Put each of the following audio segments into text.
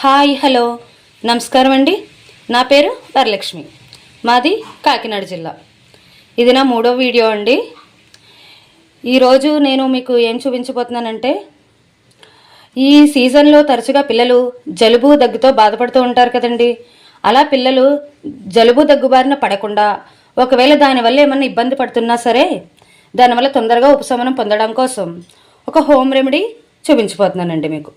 Hi hello. నమస్కారం అండి. నా పేరు వరలక్ష్మి. మాది కాకినాడ జిల్లా. ఇది నా మూడో వీడియో అండి. ఈరోజు నేను మీకు ఏం చూపించబోతున్నానంటే ఈ సీజన్లో తరచుగా పిల్లలు జలుబు దగ్గుతో బాధపడుతూ ఉంటారు కదండి. అలా పిల్లలు జలుబు దగ్గు బారిన పడకుండా ఒకవేళ దానివల్ల ఏమన్నా ఇబ్బంది పడుతున్నా సరే దానివల్ల తొందరగా ఉపశమనం పొందడం కోసం ఒక హోమ్ రెమెడీ చూపించిపోతున్నానండి మీకు.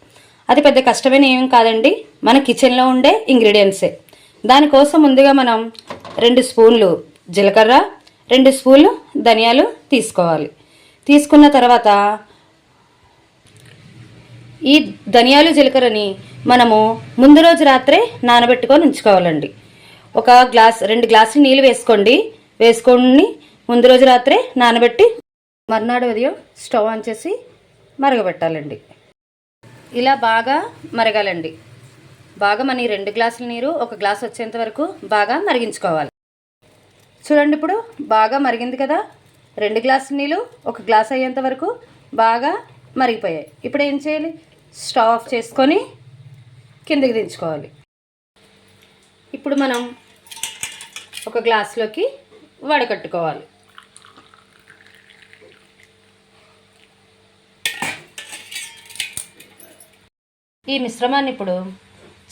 అది పెద్ద కష్టమైన ఏం కాదండి. మన కిచెన్లో ఉండే ఇంగ్రీడియంట్సే దానికోసం ముందుగా మనం రెండు స్పూన్లు జీలకర్ర రెండు స్పూన్లు ధనియాలు తీసుకోవాలి. తీసుకున్న తర్వాత ఈ ధనియాలు జీలకర్రని మనము ముందు రోజు రాత్రే నానబెట్టుకొని ఉంచుకోవాలండి. ఒక గ్లాస్ రెండు గ్లాసులు నీళ్ళు వేసుకోండి. వేసుకొని ముందు రోజు రాత్రే నానబెట్టి మర్నాడు ఉదయం స్టవ్ ఆన్ చేసి మరగబెట్టాలండి. ఇలా బాగా మరగాలండి. బాగా మన రెండు గ్లాసుల నీరు ఒక గ్లాస్ వచ్చేంత వరకు బాగా మరిగించుకోవాలి. చూడండి ఇప్పుడు బాగా మరిగింది కదా. రెండు గ్లాసుల నీళ్ళు ఒక గ్లాస్ అయ్యేంత వరకు బాగా మరిగిపోయాయి. ఇప్పుడు ఏం చేయాలి? స్టవ్ ఆఫ్ చేసుకొని కిందకి దించుకోవాలి. ఇప్పుడు మనం ఒక గ్లాస్లోకి వడకట్టుకోవాలి. ఈ మిశ్రమాన్ని ఇప్పుడు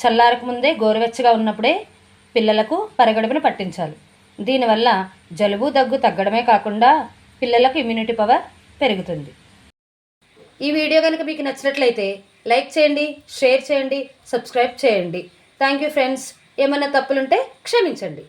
చల్లారక ముందే గోరువెచ్చగా ఉన్నప్పుడే పిల్లలకు పరగడుపున పట్టించాలి. దీనివల్ల జలుబు దగ్గు తగ్గడమే కాకుండా పిల్లలకు ఇమ్యూనిటీ పవర్ పెరుగుతుంది. ఈ వీడియో కనుక మీకు నచ్చినట్లయితే లైక్ చేయండి షేర్ చేయండి సబ్స్క్రైబ్ చేయండి. Thank you friends. ఏమైనా తప్పులుంటే క్షమించండి.